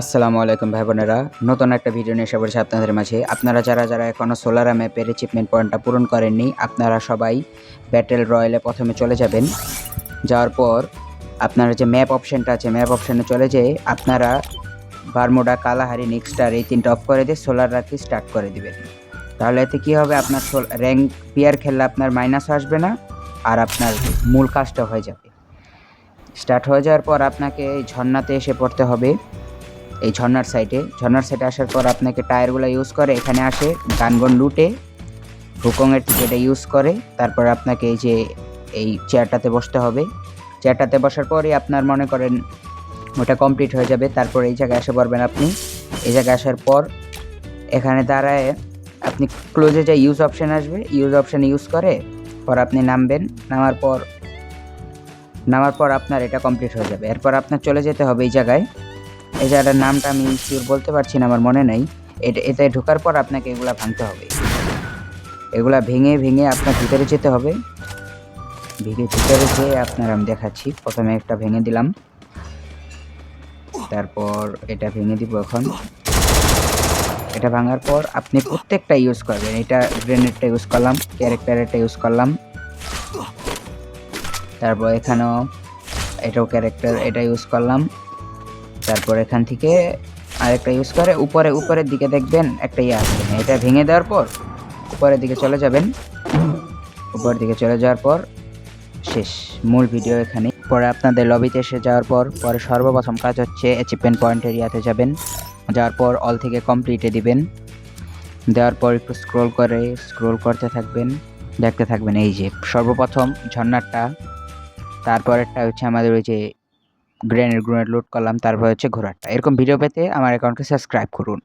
আসসালামু আলাইকুম ভাই বোনেরা। নতুন একটা ভিডিও নিয়ে এসে পড়েছে আপনাদের মাঝে। আপনারা যারা যারা এখনও সোলার ম্যাপের অ্যাচিভমেন্ট পয়েন্টটা পূরণ করেননি, আপনারা সবাই ব্যাটেল রয়্যালে প্রথমে চলে যাবেন। যাওয়ার পর আপনারা যে ম্যাপ অপশানটা আছে ম্যাপ অপশানে চলে যেয়ে আপনারা বারমোডা কালাহারি নিক্সটার এই তিনটা অফ করে দিয়ে সোলার রাখতে স্টার্ট করে দিবেন। তাহলে এতে কী হবে? আপনার র্যাঙ্ক পিয়ার খেললে আপনার মাইনাস আসবে না, আর আপনার মূল কাজটা হয়ে যাবে। স্টার্ট হয়ে যাওয়ার পর আপনাকে ঝর্ণাতে এসে পড়তে হবে। এই ঝর্নার সাইডে ঝর্নার সাইডে আসার পর আপনাকে টায়ারগুলো ইউজ করে, এখানে আসে, গানগন লুটে, হুকংয়ের টিকেটে ইউজ করে, তারপর আপনাকে এই যে, এই চেয়ারটাতে বসতে হবে। চেয়ারটাতে বসার পরই আপনার মনে করেন ওটা কমপ্লিট হয়ে যাবে, তারপর এই জায়গায় এসে পড়বেন আপনি। এই জায়গায় আসার পর এখানে দাঁড়ায়, আপনি ক্লোজে যে ইউজ অপশান আসবে ইউজ অপশান ইউজ করে, পর আপনি নামবেন, নামার পর নামার পর আপনার এটা কমপ্লিট হয়ে যাবে। এরপর আপনার চলে যেতে হবে এই জায়গায়। এই জায়গাটার নামটা আমি শিওর বলতে পারছি না, আমার মনে নেই। এটা, এতে ঢোকার পর আপনাকে এগুলা ভাঙতে হবে। এগুলা ভেঙে ভেঙে আপনার ভিতরে যেতে হবে। ভেঙে ভিতরে যেয়ে আপনার আমি দেখাচ্ছি। প্রথমে একটা ভেঙে দিলাম। তারপর এটা ভেঙে দিব এখন। এটা ভাঙার পর আপনি প্রত্যেকটা ইউজ করবেন। এটা গ্রেনেডটা ইউজ করলাম ক্যারেক্টারেরটা ইউজ করলাম। তারপর এখানেও এটাও ক্যারেক্টার এটা ইউজ করলাম। তারপর এখান থেকে আরেকটা ইউজ করে। উপরে, উপরের দিকে দেখবেন একটা ইয়ে আসবে এটা ভেঙে দেওয়ার পর উপরের দিকে চলে যাবেন। উপরের দিকে চলে যাওয়ার পর শেষ। মূল ভিডিও এখানে। পরে আপনাদের লবিতে এসে যাওয়ার পর, পরে সর্বপ্রথম কাজ হচ্ছে অ্যাচিভমেন্ট পয়েন্ট এরিয়াতে যাবেন। যাওয়ার পর অল থেকে কমপ্লিটে দিবেন। দেওয়ার পর একটু স্ক্রোল করে স্ক্রোল করতে থাকবেন। দেখতে থাকবেন এই যে সর্বপ্রথম ঝর্ণারটা তারপরেরটা হচ্ছে আমাদের ওই যে গ্রেনেড গ্রেনেড লোড করলাম তারপর হচ্ছে ঘোরাটা। এরকম ভিডিও পেতে আমার অ্যাকাউন্টকে সাবস্ক্রাইব করুন।